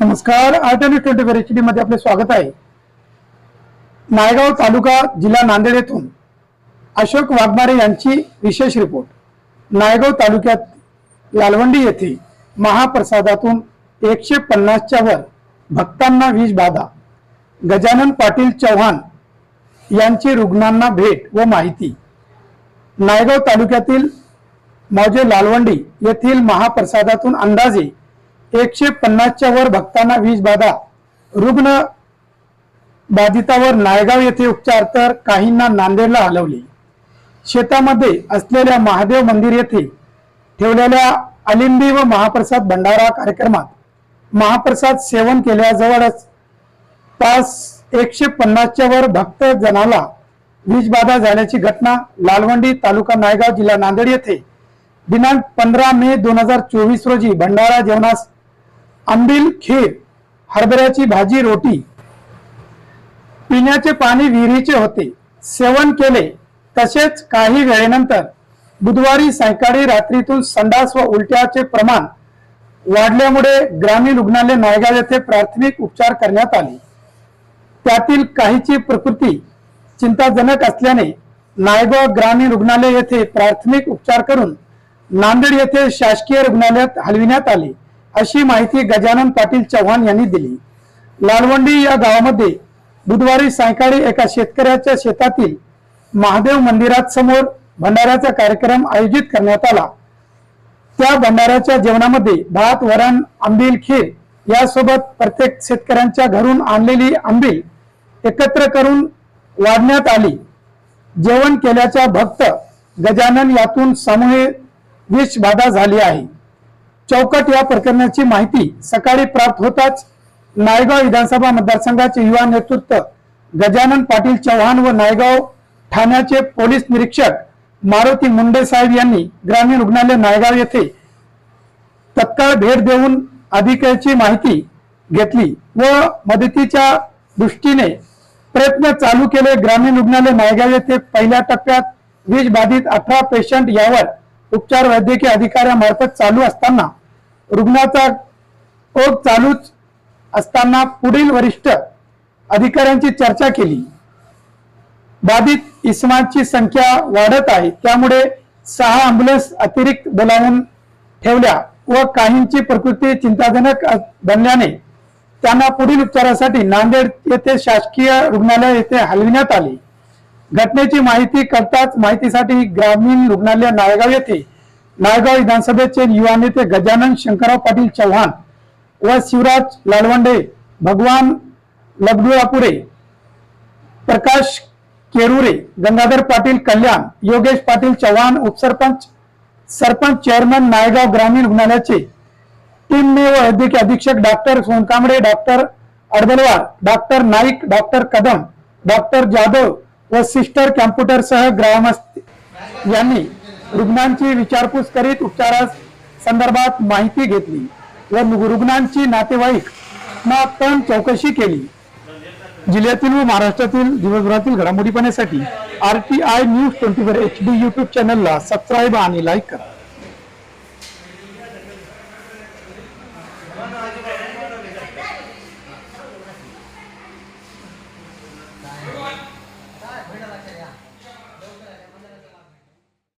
नमस्कार आर्टनी twenty four H डी मध्ये आपले स्वागत आहे. नायगाव तालुका जिल्हा नांदेड येथून अशोक वाघमारे यांची विशेष रिपोर्ट. नायगाव तालुक्यात लालवंडी येथे महाप्रसादातून एकशे पन्नासच्या वर भक्तांना वीज बाधा. गजानन पाटील चव्हाण यांची रुग्णांना भेट व माहिती. नायगाव तालुक्यातील मौजे लालवंडी येथील महाप्रसादातून अंदाजे एकशे पन्नासच्या वर भक्तांना वीज बाधा. रुग्ण बाधितावर नायगाव येथे उपचार तर काहींना नांदेडला हलवले. शेतामध्ये असलेल्या महादेव मंदिर येथे ठेवलेल्या अलिंबी व महाप्रसाद भंडारा कार्यक्रमात महाप्रसाद सेवन केल्याजवळच पाच एकशे पन्नासच्या वर भक्त जनाला वीज बाधा झाल्याची घटना लालवंडी तालुका नायगाव जिल्हा नांदेड येथे. दिनांक पंधरा मे दोन हजार चोवीस रोजी भंडारा जेवणास आंबील खीर हरभऱ्याची भाजी रोटी पिण्याचे पाणी विहिरीचे होते. सेवन केले. तसेच काही वेळेनंतर बुधवारी सायंकाळी रात्रीतून संडास व उलट्याचे प्रमाण वाढल्यामुळे ग्रामीण रुग्णालय नायगाव येथे प्राथमिक उपचार करण्यात आले. त्यातील काहीची प्रकृती चिंताजनक असल्याने नायगाव ग्रामीण रुग्णालय येथे प्राथमिक उपचार करून नांदेड येथे शासकीय रुग्णालयात हलविण्यात आले अशी माहिती गजानन पाटील चव्हाण यांनी दिली. लालवंडी या गावामध्ये बुधवारी सायंकाळी एका शेतकऱ्याच्या शेतातील महादेव मंदिरात समोर भंडाऱ्याचा कार्यक्रम आयोजित करण्यात आला. त्या भंडाऱ्याच्या जेवणामध्ये भात वरण आंबील खीर यासोबत प्रत्येक शेतकऱ्यांच्या घरून आणलेली आंबील एकत्र करून वाढण्यात आली. जेवण केल्याच्या भक्त गजानन यातून सामूहिक विष बाधा झाली आहे. चौकट या प्रकरणाची माहिती सकाळी प्राप्त होताच नायगाव विधानसभा मतदारसंघाचे युवा नेतृत्व गजानन पाटील चव्हाण व नायगाव ठाण्याचे पोलीस निरीक्षक मारुती मुंडे साहेब यांनी ग्रामीण रुग्णालय नायगाव येथे तत्काळ भेट देऊन अधिकाऱ्याची माहिती घेतली व मदतीच्या दृष्टीने प्रयत्न चालू केले. ग्रामीण रुग्णालय नायगाव येथे पहिल्या टप्प्यात वीज बाधित अठरा पेशंट यावर उपचार वैद्यकीय अधिकाऱ्यामार्फत चालू असताना रुग्णाचा ओघ चालूच असताना पुढील वरिष्ठ अधिकाऱ्यांची चर्चा केली. बाधित इसमांची संख्या वाढत आहे. त्यामुळे सहा अँब्युलन्स अतिरिक्त बोलावून ठेवल्या व काहींची प्रकृती चिंताजनक बनल्याने त्यांना पुढील उपचारासाठी नांदेड येथे शासकीय रुग्णालय येथे हलविण्यात आले. घटनेची माहिती कळताच माहितीसाठी ग्रामीण रुग्णालय नायगाव येथे नायगाव विधानसभेचे युवा नेते गजानन शंकरराव पाटील चव्हाण व शिवराज लालवंडे भगवान लबडुआपुरे प्रकाश केरुरे गंगाधर पाटील कल्याण योगेश पाटील चव्हाण उपसरपंच सरपंच चेअरमन नायगाव ग्रामीण रुग्णालयाचे टीमने वैद्यकीय अधीक्षक doctor Sonkamble doctor Adbalwar doctor Naik doctor Kadam doctor Jadhav व सिस्टर कॅम्प्युटर सह ग्रामस्थ यांनी रुग्णांची विचारपूस करीत उपचारा संदर्भात माहिती घेतली व रुग्णांची नातेवाईक ना पण चौकशी केली. जिल्ह्यातील व महाराष्ट्रातील दिवसभरातील घडामोडी पाहण्यासाठी R T I news twenty four HD YouTube YouTube चॅनलला सबस्क्राईब आणि लाईक करा.